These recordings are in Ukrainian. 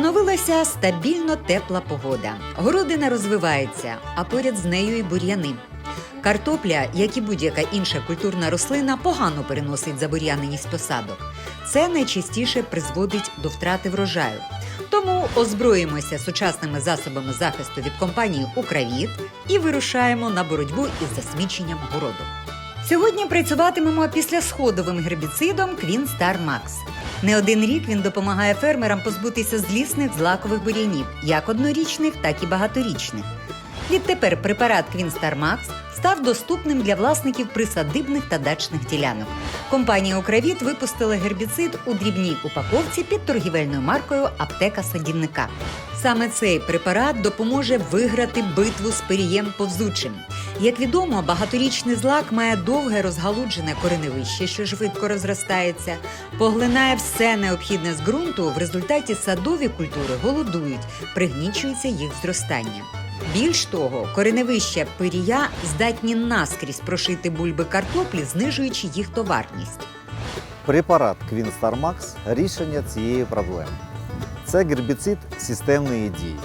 Починається стабільно тепла погода. Городина розвивається, а поряд з нею і бур'яни. Картопля, як і будь-яка інша культурна рослина, погано переносить забур'яненість посадок. Це найчастіше призводить до втрати врожаю. Тому озброїмося сучасними засобами захисту від компанії Укравіт і вирушаємо на боротьбу із засміченням городу. Сьогодні працюватимемо післясходовим гербіцидом Queen Star Max. Не один рік він допомагає фермерам позбутися злісних злакових бур'янів, як однорічних, так і багаторічних. Відтепер препарат Star став доступним для власників присадибних та дачних ділянок. Компанія Укравіт випустила гербіцид у дрібній упаковці під торгівельною маркою Аптека садівника. Саме цей препарат допоможе виграти битву з пирієм повзучим. Як відомо, багаторічний злак має довге розгалуджене кореневище, що швидко розростається, поглинає все необхідне з ґрунту. В результаті садові культури голодують, пригнічується їх зростання. Більш того, кореневища пирія здатні наскрізь прошити бульби картоплі, знижуючи їх товарність. Препарат Star – рішення цієї проблеми. Це гербіцид системної дії.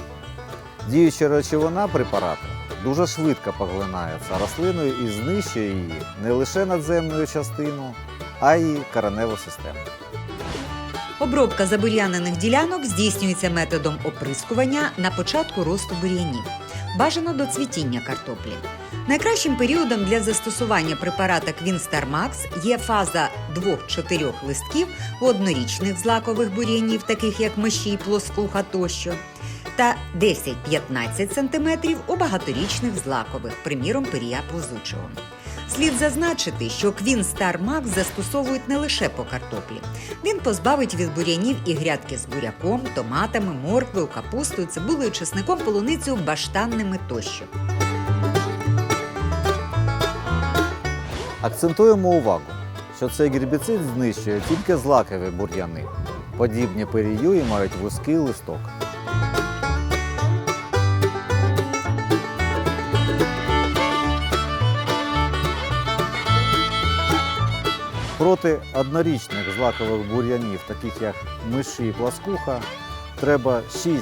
Діюча речовина препарату дуже швидко поглинається рослиною і знищує її не лише надземну частину, а й кореневу систему. Обробка забур'янених ділянок здійснюється методом оприскування на початку росту бур'янів. Бажано до цвітіння картоплі. Найкращим періодом для застосування препарата Star є фаза 2-4 листків у однорічних злакових бур'янів, таких як миші, плоскуха тощо, та 10-15 см у багаторічних злакових, приміром пирія плозучого. Слід зазначити, що Queen Star Max застосовують не лише по картоплі. Він позбавить від бур'янів і грядки з буряком, томатами, морквою, капустою, цибулею, чесником, полуницею, баштанними тощо. Акцентуємо увагу, що цей гербіцид знищує тільки злакові бур'яни, подібні пирію і мають вузький листок. Проти однорічних злакових бур'янів, таких як миші і пласкуха, треба 6-8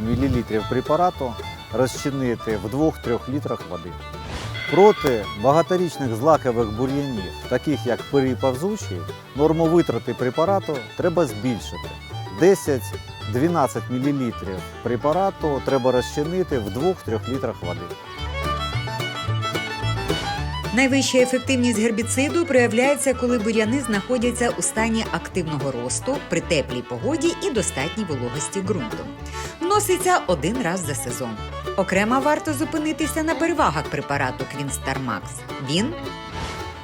мл препарату розчинити в 2-3 літрах води. Проти багаторічних злакових бур'янів, таких як пирій повзучий, норму витрати препарату треба збільшити. 10-12 мл препарату треба розчинити в 2-3 літрах води. Найвища ефективність гербіциду проявляється, коли бур'яни знаходяться у стані активного росту при теплій погоді і достатній вологості ґрунту. Вноситься один раз за сезон. Окремо варто зупинитися на перевагах препарату Star Він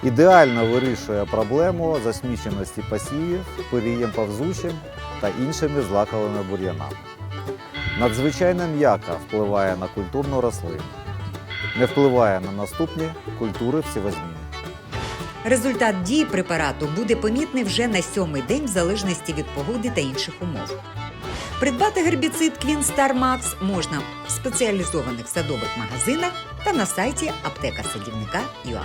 Ідеально вирішує проблему засміченості посівів пирієм повзучим та іншими злаковими бур'янами. Надзвичайно м'яко впливає на культурну рослину, не впливає на наступні культури всівозміни. результат дії препарату буде помітний вже на сьомий день в залежності від погоди та інших умов. Придбати гербіцид Квін Star Max можна в спеціалізованих садових магазинах та на сайті аптека садівника.ua.